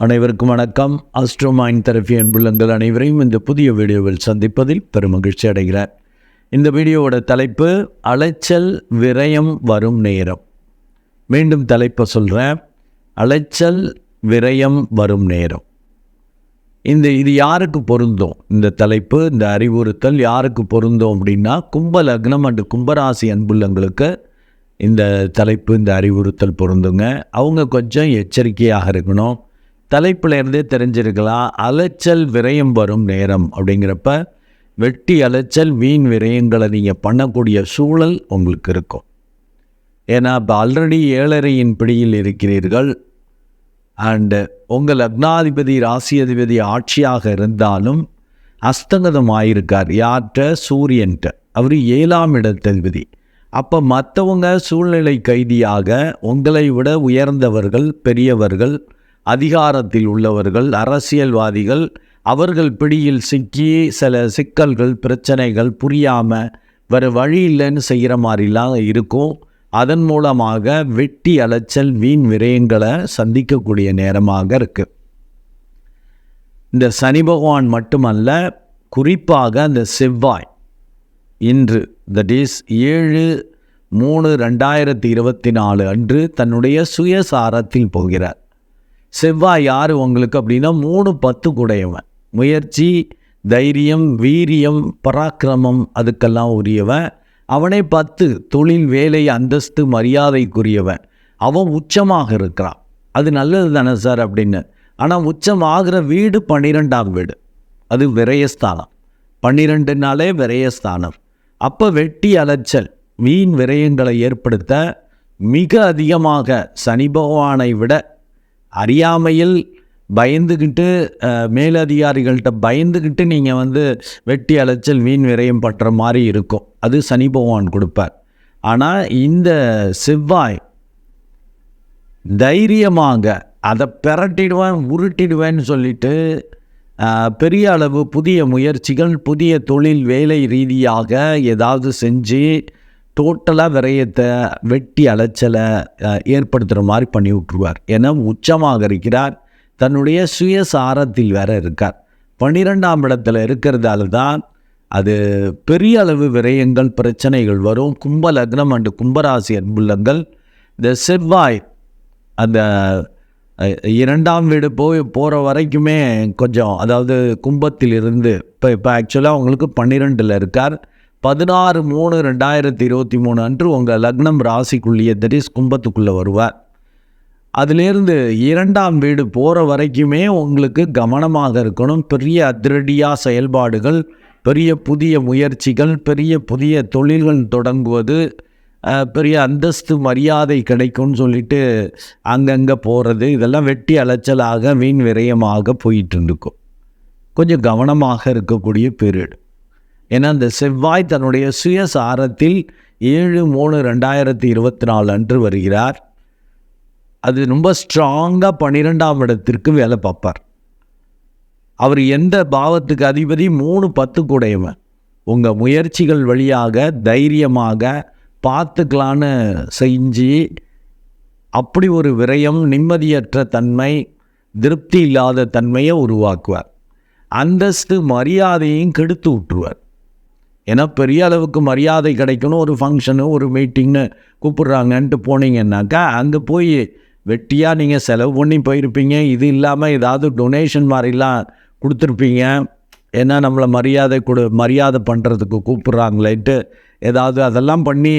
அனைவருக்கும் வணக்கம். அஸ்ட்ரோமைன் தெரப்பி அன்புள்ளங்கள் அனைவரையும் இந்த புதிய வீடியோவில் சந்திப்பதில் பெருமகிழ்ச்சி அடைகிறார் இந்த வீடியோவோட தலைப்பு அலைச்சல் விரயம் வரும் நேரம். மீண்டும் தலைப்பை சொல்கிறேன் அலைச்சல் விரயம் வரும் நேரம். இந்த இது யாருக்கு பொருந்தும்? இந்த தலைப்பு இந்த அறிவுறுத்தல் யாருக்கு பொருந்தும் அப்படின்னா கும்ப லக்னம் அண்டு கும்பராசி அன்புள்ளங்களுக்கு இந்த தலைப்பு இந்த அறிவுறுத்தல் பொருந்துங்க. அவங்க கொஞ்சம் எச்சரிக்கையாக இருக்கணும். தலைப்புலேருந்தே தெரிஞ்சிருக்கலாம். அலைச்சல் விரயம் வரும் நேரம் அப்படிங்கிறப்ப வெட்டி அலைச்சல் வீண் விரயங்களை நீங்கள் பண்ணக்கூடிய சூழல் உங்களுக்கு இருக்கும். ஏன்னா இப்போ ஆல்ரெடி ஏழரையின் பிடியில் இருக்கிறீர்கள். அண்டு உங்கள் லக்னாதிபதி ராசி அதிபதி ஆட்சியாக இருந்தாலும் அஸ்தங்கதம் ஆயிருக்கார். யார்கிட்ட? சூரியன்ட்ட அவர் ஏழாம் இடத்ததிபதி. அப்போ மற்றவங்க சூழ்நிலை கைதியாக உங்களை விட உயர்ந்தவர்கள் பெரியவர்கள் அதிகாரத்தில் உள்ளவர்கள் அரசியல்வாதிகள் அவர்கள் பிடியில் சிக்கி சில சிக்கல்கள் பிரச்சனைகள் புரியாமல் வேறு வழி இல்லைன்னு செய்கிற மாதிரிலாம் இருக்கும். அதன் மூலமாக வெட்டி அலைச்சல் வீண் விரயங்களை சந்திக்கக்கூடிய நேரமாக இருக்குது இந்த சனி பகவான் மட்டுமல்ல குறிப்பாக அந்த செவ்வாய். இன்று தட் இஸ் ஏழு மூணு ரெண்டாயிரத்தி இருபத்தி நாலு அன்று தன்னுடைய சுயசாரத்தில் போகிறார். செவ்வாய் யார் உங்களுக்கு அப்படின்னா மூணு பத்து குடையவன் முயற்சி தைரியம் வீரியம் பராக்கிரமம் அதுக்கெல்லாம் உரியவன். அவனே பத்து தொழில் வேலை அந்தஸ்து மரியாதைக்குரியவன். அவன் உச்சமாக இருக்கிறான். அது நல்லது தானே சார் அப்படின்னு. ஆனால் உச்சம் ஆகிற வீடு பன்னிரெண்டாம் வீடு. அது விரயஸ்தானம். பன்னிரெண்டுனாலே விரயஸ்தானம். அப்போ வெட்டி அலைச்சல் மீன் விரயங்களை ஏற்படுத்த மிக அதிகமாக சனி பகவானை விட அறியாமையில் பயந்துக்கிட்டு மேலதிகாரிகள்கிட்ட பயந்துக்கிட்டு நீங்கள் வந்து வெட்டி அலைச்சல் வீண் விரயம் பற்ற மாதிரி இருக்கும். அது சனி பகவான் கொடுப்பார். ஆனால் இந்த செவ்வாய் தைரியமாக அதை பெரட்டிடுவேன் உருட்டிடுவேன்னு சொல்லிட்டு பெரிய அளவு புதிய முயற்சிகள் புதிய தொழில் வேலை ரீதியாக ஏதாவது செஞ்சு டோட்டலாக விரயத்தை வெட்டி அலைச்சலை ஏற்படுத்துகிற மாதிரி பண்ணி விட்டுருவார். என உச்சமாக இருக்கிறார். தன்னுடைய சுயசாரத்தில் வேற இருக்கார். பன்னிரெண்டாம் இடத்துல இருக்கிறதால தான் அது பெரிய அளவு விரயங்கள் பிரச்சனைகள் வரும். கும்ப லக்னம் அண்டு கும்பராசி அன்புள்ளங்கள் இந்த செவ்வாய் அந்த இரண்டாம் வீடு போய் போகிற வரைக்குமே கொஞ்சம் அதாவது கும்பத்தில் இருந்து இப்போ இப்போ ஆக்சுவலாக அவங்களுக்கு பன்னிரெண்டில் இருக்கார். பதினாறு மூணு ரெண்டாயிரத்தி இருபத்தி மூணு அன்று உங்கள் லக்னம் ராசிக்குள்ளேயே தரிஸ் கும்பத்துக்குள்ளே வருவார். அதிலேருந்து இரண்டாம் வீடு போகிற வரைக்குமே உங்களுக்கு கவனமாக இருக்கணும். பெரிய அதிரடியாக செயல்பாடுகள் பெரிய புதிய முயற்சிகள் பெரிய புதிய தொழில்கள் தொடங்குவது பெரிய அந்தஸ்து மரியாதை கிடைக்கும்னு சொல்லிட்டு அங்கங்கே போகிறது இதெல்லாம் வெட்டி அலைச்சலாக வீண் விரயமாக போயிட்டு இருக்கும் கொஞ்சம் கவனமாக இருக்கக்கூடிய பீரியட் ஏன்னா இந்த செவ்வாய் தன்னுடைய சுயசாரத்தில் ஏழு மூணு ரெண்டாயிரத்தி இருபத்தி நாலு அன்று வருகிறார். அது ரொம்ப ஸ்ட்ராங்காக பன்னிரெண்டாம் இடத்திற்கு வேலை பார்ப்பார். அவர் எந்த பாவத்துக்கு அதிபதி? மூணு பத்து கூடையவன். உங்கள் முயற்சிகள் வழியாக தைரியமாக பார்த்துக்கலான்னு செஞ்சு அப்படி ஒரு விரயம் நிம்மதியற்ற தன்மை திருப்தி இல்லாத தன்மையை உருவாக்குவார். அந்தஸ்து மரியாதையும் கெடுத்து விட்டுருவார் ஏன்னா பெரிய அளவுக்கு மரியாதை கிடைக்கணும் ஒரு ஃபங்க்ஷனு ஒரு மீட்டிங்னு கூப்பிட்றாங்கன்ட்டு போனீங்கன்னாக்கா அங்கே போய் வெட்டியாக நீங்கள் செலவு பண்ணி போயிருப்பீங்க. இது இல்லாமல் ஏதாவது டொனேஷன் மாதிரிலாம் கொடுத்துருப்பீங்க. ஏன்னா நம்மளை மரியாதை கொடு மரியாதை பண்ணுறதுக்கு கூப்பிட்றாங்களேன்ட்டு ஏதாவது அதெல்லாம் பண்ணி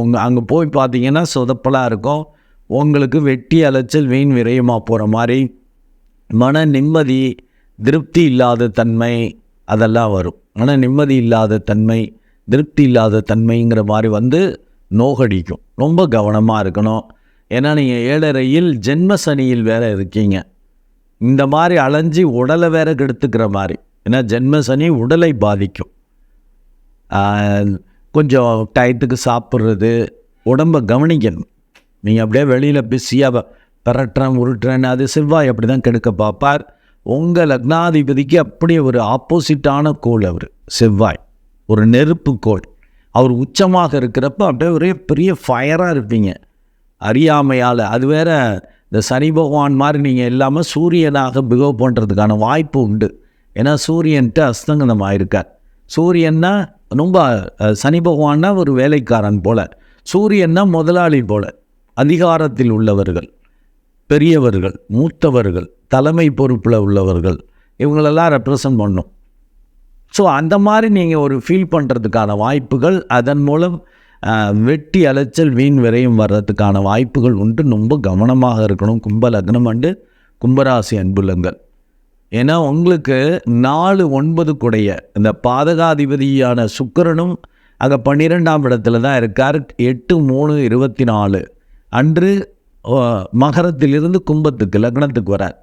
உங்கள் அங்கே போய் பார்த்தீங்கன்னா சொதப்பலாக இருக்கும். உங்களுக்கு வெட்டி அலைச்சல் வீண் விரயமாக போகிற மாதிரி மன நிம்மதி திருப்தி இல்லாத தன்மை அதெல்லாம் வரும். ஆனால் நிம்மதி இல்லாத தன்மை திருப்தி இல்லாத தன்மைங்கிற மாதிரி வந்து நோகடிக்கும். ரொம்ப கவனமாக இருக்கணும். ஏன்னா நீங்கள் ஏழரையில் ஜென்ம சனியில் வேற இருக்கீங்க. இந்த மாதிரி அலைஞ்சி உடலை வேற கெடுத்துக்கிற மாதிரி. ஏன்னா ஜென்ம சனி உடலை பாதிக்கும். கொஞ்சம் டயத்துக்கு சாப்பிட்றது உடம்பை கவனிக்கணும். நீங்கள் அப்படியே வெளியில் பிஸியாக பரட்டுறேன் உருட்டுறேன்னு அது செவ்வாய் அப்படி தான் கெடுக்க பார்ப்பார். உங்கள் லக்னாதிபதிக்கு அப்படியே ஒரு ஆப்போசிட்டான கோள் அவர் செவ்வாய். ஒரு நெருப்பு கோள். அவர் உச்சமாக இருக்கிறப்ப அப்படியே ஒரே பெரிய ஃபயராக இருப்பீங்க. அறியாமையால். அது வேற இந்த சனி பகவான் மாதிரி நீங்கள் இல்லாமல் சூரியனாக பிகவ் பண்ணுறதுக்கான வாய்ப்பு உண்டு. ஏன்னா சூரியன்ட்டு அஸ்தங்கனம் ஆயிருக்கார். சூரியன்னா ரொம்ப சனி பகவான்னா ஒரு வேலைக்காரன் போல. சூரியன்னா முதலாளி போல. அதிகாரத்தில் உள்ளவர்கள். பெரியவர்கள் மூத்தவர்கள் தலைமை பொறுப்பில் உள்ளவர்கள் இவங்களெல்லாம் ரெப்ரசன்ட் பண்ணும். ஸோ அந்த மாதிரி நீங்கள் ஒரு ஃபீல் பண்ணுறதுக்கான வாய்ப்புகள் அதன் மூலம் வெட்டி அலைச்சல் வீண் விரையும் வர்றதுக்கான வாய்ப்புகள் உண்டு. ரொம்ப கவனமாக இருக்கணும். கும்ப லக்னம் அண்டு கும்பராசி அன்புலங்கள். ஏன்னா உங்களுக்கு நாலு ஒன்பது குடைய இந்த பாதகாதிபதியான சுக்கிரனும் அங்கே பன்னிரெண்டாம் இடத்துல தான் இருக்கார். எட்டு மூணு இருபத்தி நாலு. அன்று மகரத்திலிருந்து கும்பத்துக்கு லக்னத்துக்கு வரார்.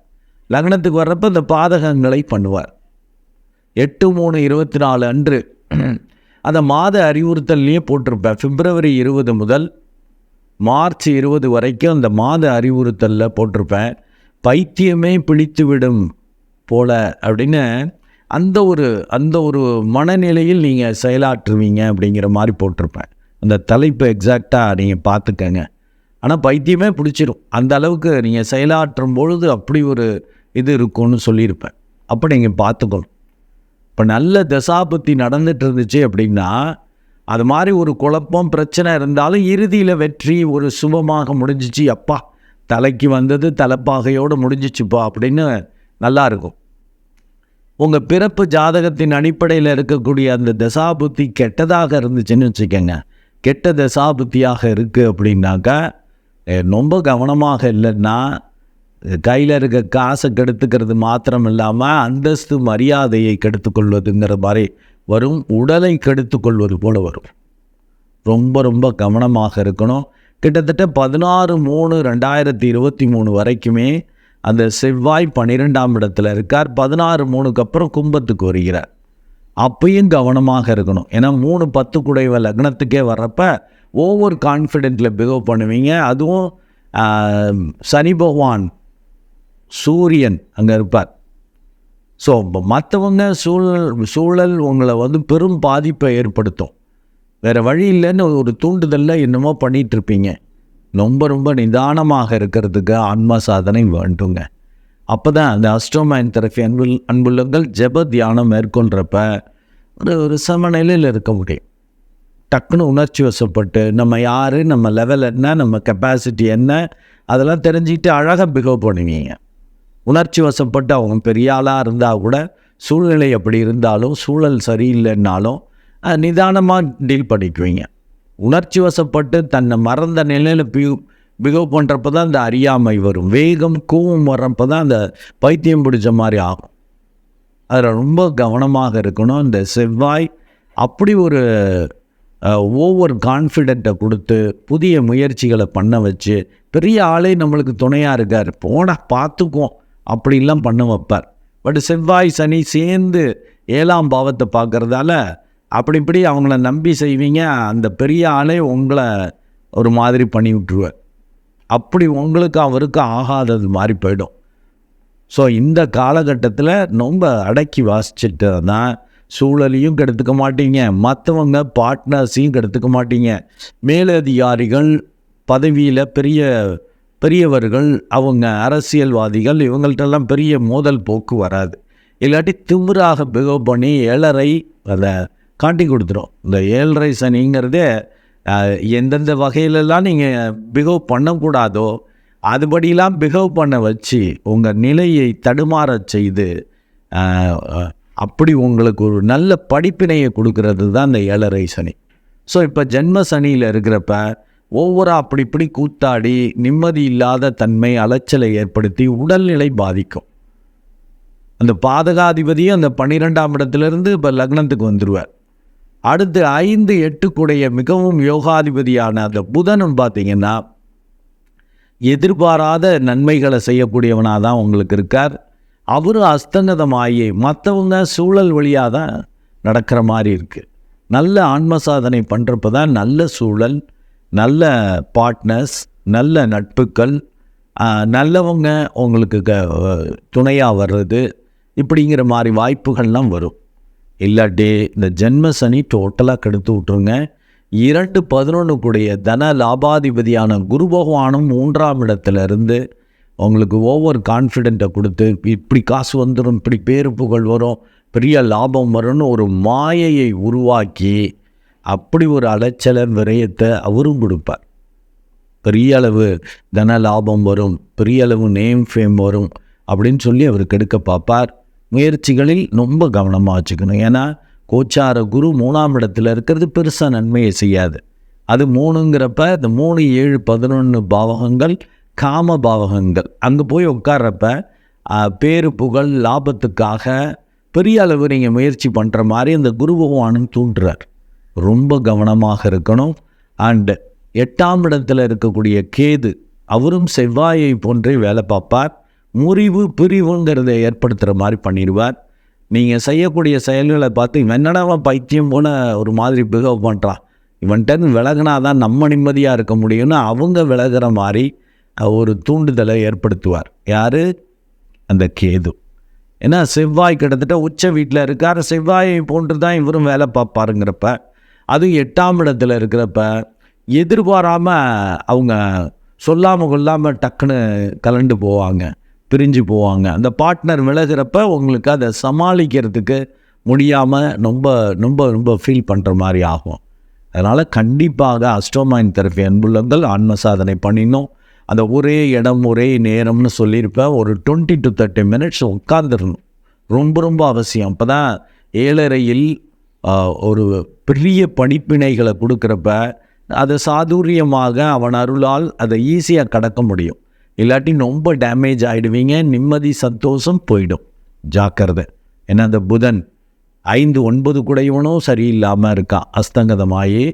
லக்னத்துக்கு வர்றப்ப இந்த பாதகங்களை பண்ணுவார். எட்டு மூணு இருபத்தி நாலு அன்று அந்த மாத அறிவுறுத்தல்லையே போட்டிருப்பேன் பிப்ரவரி இருபது முதல் மார்ச் இருபது வரைக்கும் அந்த மாத அறிவுறுத்தலில் போட்டிருப்பேன் பைத்தியமே பிடித்துவிடும் போல அப்படின்னு அந்த ஒரு அந்த ஒரு மனநிலையில் நீங்கள் செயலாற்றுவீங்க அப்படிங்கிற மாதிரி போட்டிருப்பேன் அந்த தலைப்பு எக்ஸாக்டாக நீங்கள் பார்த்துக்கங்க. ஆனால் பைத்தியமே பிடிச்சிரும். அந்த அளவுக்கு நீங்கள் செயலாற்றும் பொழுது அப்படி ஒரு இது இருக்கும்னு சொல்லியிருப்பேன். அப்போ நீங்கள் பார்த்துக்கணும் இப்போ நல்ல தசாபத்தி நடந்துட்டு இருந்துச்சு அப்படின்னா அது மாதிரி ஒரு குழப்பம் பிரச்சனை இருந்தாலும் இறுதியில் வெற்றி ஒரு சுபமாக முடிஞ்சிச்சு. அப்பா தலைக்கு வந்தது தலைப்பாகையோடு முடிஞ்சிச்சுப்பா அப்படின்னு நல்லா இருக்கும். உங்கள் பிறப்பு ஜாதகத்தின் அடிப்படையில் இருக்கக்கூடிய அந்த தசாபுத்தி கெட்டதாக இருந்துச்சுன்னு வச்சுக்கோங்க. கெட்ட தசாபுத்தியாக இருக்குது அப்படின்னாக்கா ரொம்ப கவனமாக இல்லைன்னா கையில் இருக்க காசை கெடுத்துக்கிறது மாத்திரம் இல்லாமல் அந்தஸ்து மரியாதையை கெடுத்துக்கொள்வதுங்கிற மாதிரி வரும் உடலை கெடுத்துக்கொள்வது போல வரும். ரொம்ப ரொம்ப கவனமாக இருக்கணும். கிட்டத்தட்ட பதினாறு மூணு ரெண்டாயிரத்தி இருபத்தி மூணு வரைக்குமே அந்த செவ்வாய் பன்னிரெண்டாம் இடத்துல இருக்கார். பதினாறு மூணுக்கு அப்புறம் கும்பத்துக்கு வருகிறார். அப்பயும் கவனமாக இருக்கணும். ஏன்னா மூணு பத்து குடைவ லக்னத்துக்கே வர்றப்ப ஓவர் கான்ஃபிடென்ட்டில் பிஹேவ் பண்ணுவீங்க. அதுவும் சனி பகவான் சூரியன் அங்கே இருப்பார். ஸோ மற்றவங்க சூழல் சூழல் உங்களை வந்து பெரும் பாதிப்பை ஏற்படுத்தும். வேறு வழி இல்லைன்னு ஒரு தூண்டுதலில் என்னமோ பண்ணிகிட்ருப்பீங்க ரொம்ப ரொம்ப நிதானமாக இருக்கிறதுக்கு ஆன்மா சாதனை வேண்டுங்க. அப்போ தான் அந்த அஸ்ட்ரோமேன் தெரப்பி அன்பு அன்புள்ளங்கள் ஜெப தியானம் மேற்கொள்கிறப்ப ஒரு ஒரு சமநிலையில் இருக்க முடியும். டக்குன்னு உணர்ச்சி வசப்பட்டு நம்ம யார் நம்ம லெவல் என்ன நம்ம கெப்பாசிட்டி என்ன அதெல்லாம் தெரிஞ்சுக்கிட்டு அழகாக பிகவ் பண்ணுவீங்க உணர்ச்சி வசப்பட்டு அவங்க பெரிய ஆளாக இருந்தால் கூட சூழ்நிலை அப்படி இருந்தாலும் சூழல் சரியில்லைன்னாலும் நிதானமாக டீல் பண்ணிக்குவீங்க. உணர்ச்சி வசப்பட்டு தன்னை மறந்த நிலையில் பி பிகவ் பண்ணுறப்ப தான் அந்த அறியாமை வரும். வேகம் கோவம் வர்றப்போ தான் அந்த பைத்தியம் பிடிச்ச மாதிரி ஆகும். அதில் ரொம்ப கவனமாக இருக்கணும். இந்த செவ்வாய் அப்படி ஒரு ஓவர் கான்ஃபிடென்ட்டை கொடுத்து புதிய முயற்சிகளை பண்ண வச்சு பெரிய ஆளே நம்மளுக்கு துணையாக இருக்கார். போட பார்த்துக்குவோம். அப்படிலாம் பண்ண வைப்பார். பட் செவ்வாய் சனி சேர்ந்து ஏழாம் பாவத்தை பார்க்குறதால அப்படி இப்படி அவங்கள நம்பி செய்வீங்க. அந்த பெரிய ஆளே உங்களை ஒரு மாதிரி பண்ணி விட்டுருவார். அப்படி உங்களுக்கு அவருக்கு ஆகாதது மாதிரி போயிடும். ஸோ இந்த காலகட்டத்தில் ரொம்ப அடக்கி வாசிச்சுட்டு தான் சூழலையும் கெடுத்துக்க மாட்டீங்க. மற்றவங்க பார்ட்னர்ஸையும் கெடுத்துக்க மாட்டீங்க. மேலதிகாரிகள் பதவியில் பெரிய பெரியவர்கள் அவங்க அரசியல்வாதிகள் இவங்கள்ட்டெல்லாம் பெரிய மோதல் போக்கு வராது. இல்லாட்டி திமிராக பிஹேவ் பண்ணி ஏழரை அதை காட்டி கொடுத்துரும். இந்த ஏழரை சனிங்கிறதே எந்தெந்த வகையிலெல்லாம் நீங்கள் பிகவ் பண்ணக்கூடாதோ அதுபடியெல்லாம் பிகவ் பண்ண வச்சு உங்கள் நிலையை தடுமாறச் செய்து அப்படி உங்களுக்கு ஒரு நல்ல படிப்பினையை கொடுக்கறது தான் இந்த ஏழரை சனி. ஸோ இப்போ ஜென்ம சனியில் இருக்கிறப்ப ஒவ்வொரு அப்படி இப்படி கூத்தாடி நிம்மதி இல்லாத தன்மை அலைச்சலை ஏற்படுத்தி உடல்நிலை பாதிக்கும். அந்த பாதகாதிபதியும் அந்த பன்னிரெண்டாம் இடத்துலேருந்து இப்போ லக்னத்துக்கு வந்துடுவார் அடுத்து ஐந்து எட்டுக்குடைய மிகவும் யோகாதிபதியான அந்த புதனும் பார்த்தீங்கன்னா எதிர்பாராத நன்மைகளை செய்யக்கூடியவனாக தான் உங்களுக்கு இருக்கார். அவரும் அஸ்தங்கதமாகி மற்றவங்க சூழல் வழியாக தான் நடக்கிற மாதிரி இருக்குது நல்ல ஆன்ம சாதனை பண்ணுறப்ப தான் நல்ல சூழல் நல்ல பார்ட்னர்ஸ் நல்ல நட்புக்கள் நல்லவங்க உங்களுக்கு க துணையாக வர்றது இப்படிங்கிற மாதிரி வாய்ப்புகள்லாம் வரும். இல்லாட்டி இந்த ஜென்ம சனி டோட்டலாக கெடுத்து விட்ருங்க இரண்டு பதினொன்று கூடிய தன லாபாதிபதியான குரு பகவானும் மூன்றாம் இடத்துல அவங்களுக்கு உங்களுக்கு ஓவர் கான்ஃபிடென்ட்டை கொடுத்து இப்படி காசு வந்துடும் இப்படி பேரு புகழ் வரும் பெரிய லாபம் வரும்னு ஒரு மாயையை உருவாக்கி அப்படி ஒரு அலைச்சலை விரயத்தை அவரும் கொடுப்பார். பெரிய அளவு தன லாபம் வரும் பெரிய அளவு நேம் ஃபேம் வரும் அப்படின்னு சொல்லி அவர் கெடுக்க பார்ப்பார். முயற்சிகளில் ரொம்ப கவனமாக வச்சுக்கணும். ஏன்னா கோச்சார குரு மூணாம் இடத்துல இருக்கிறது பெருசாக நன்மையை செய்யாது. அது மூணுங்கிறப்ப இந்த மூணு ஏழு பதினொன்று பாவகங்கள் காம பாவகங்கள் அங்கே போய் உட்கார்றப்ப பேரு புகழ் லாபத்துக்காக பெரிய அளவு நீங்கள் முயற்சி பண்ணுற மாதிரி அந்த குரு பகவானும் தூண்டுறார். ரொம்ப கவனமாக இருக்கணும். அண்டு எட்டாம் இடத்தில் இருக்கக்கூடிய கேது அவரும் செவ்வாயை போன்றே வேலை பார்ப்பார். முறிவு பிரிவுங்கிறத ஏற்படுத்துகிற மாதிரி பண்ணிடுவார். நீங்கள் செய்யக்கூடிய செயல்களை பார்த்து இவன் பைத்தியம் போன ஒரு மாதிரி பிகவ் பண்ணுறான் இவன்கிட்ட விலகினா தான் நம்ம நிம்மதியாக இருக்க முடியும்னு அவங்க விலகிற மாதிரி ஒரு தூண்டுதலை ஏற்படுத்துவார். யார்? அந்த கேது. ஏன்னா செவ்வாய் கிட்டத்தட்ட உச்ச வீட்டில் இருக்கார். செவ்வாயை போன்று தான் இவரும் வேலை பார்ப்பாருங்கிறப்ப அதுவும் எட்டாம் இடத்துல இருக்கிறப்ப எதிர்பாராமல் அவங்க சொல்லாமல் கொள்ளாமல் டக்குன்னு கலண்டு போவாங்க பிரிஞ்சு போவாங்க. அந்த பார்ட்னர் விலகிறப்ப உங்களுக்கு அதை சமாளிக்கிறதுக்கு முடியாமல் ரொம்ப ரொம்ப ரொம்ப ஃபீல் பண்ணுற மாதிரி ஆகும். அதனால் கண்டிப்பாக அஸ்டோமைன் தெரப்பி அன்புள்ளங்கள் ஆன்ம சாதனை பண்ணினோம் அந்த ஒரே இடம் ஒரே நேரம்னு சொல்லியிருப்பேன் ஒரு டுவெண்ட்டி டு தேர்ட்டி மினிட்ஸ் உட்காந்துடணும் ரொம்ப ரொம்ப அவசியம். அப்போ தான் ஏழரையில் ஒரு பெரிய படிப்பினைகளை கொடுக்குறப்ப அதை சாதுரியமாக அவன் அருளால் அதை ஈஸியாக கடக்க முடியும். இல்லாட்டி ரொம்ப டேமேஜ் ஆகிடுவீங்க நிம்மதி சந்தோஷம் போயிடும். ஜாக்கிரதை. ஏன்னா அந்த புதன் ஐந்து ஒன்பது கூட இவனும் சரியில்லாமல் இருக்கான் அஸ்தங்கதமாயே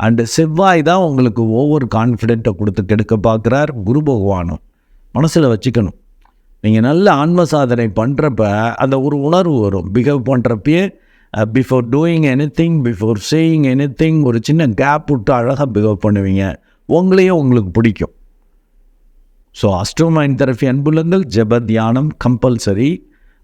அண்டு செவ்வாய் தான் உங்களுக்கு ஓவர் கான்ஃபிடென்ட்டை கொடுத்து கெடுக்க பார்க்குறார் குரு பகவானும். மனசில் வச்சுக்கணும். நீங்கள் நல்ல ஆன்ம சாதனை பண்ணுறப்ப அந்த ஒரு உணர்வு வரும். Behave பண்ணுறப்பயே before doing anything before saying anything ஒரு சின்ன கேப் விட்டு அழகாக பிஹேவ் பண்ணுவீங்க. உங்களையே உங்களுக்கு பிடிக்கும். ஸோ அஸ்ட்ரோமைன் தெரப்பி அன்புலங்கள் ஜெப தியானம் கம்பல்சரி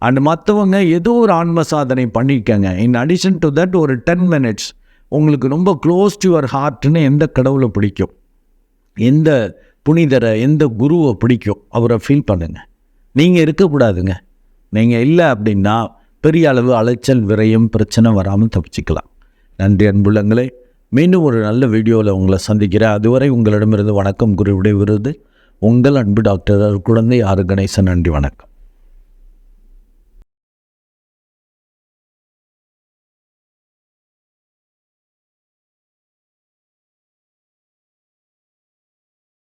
அண்ட் மற்றவங்க ஏதோ ஒரு ஆன்ம சாதனை பண்ணிக்கங்க இன் அடிஷன் டு தட் ஒரு டென் மினிட்ஸ் உங்களுக்கு ரொம்ப க்ளோஸ் டு யுவர் ஹார்ட்னு எந்த கடவுளை பிடிக்கும்? எந்த புனிதரை எந்த குருவை பிடிக்கும்? அவரை ஃபீல் பண்ணுங்கள் நீங்கள் இருக்கக்கூடாதுங்க. நீங்கள் இல்லை அப்படின்னா பெரிய அளவு அலைச்சல் விரையும் பிரச்சனை வராமல் தப்பிச்சுக்கலாம். நன்றி அன்புள்ளங்களே மீண்டும் ஒரு நல்ல வீடியோவில் உங்களை சந்திக்கிறேன். அதுவரை உங்களிடமிருந்து வணக்கம் குரு விடைபெறுவது உங்கள் அன்பு டாக்டர் குழந்தை ஆறு கணேசன். நன்றி வணக்கம்.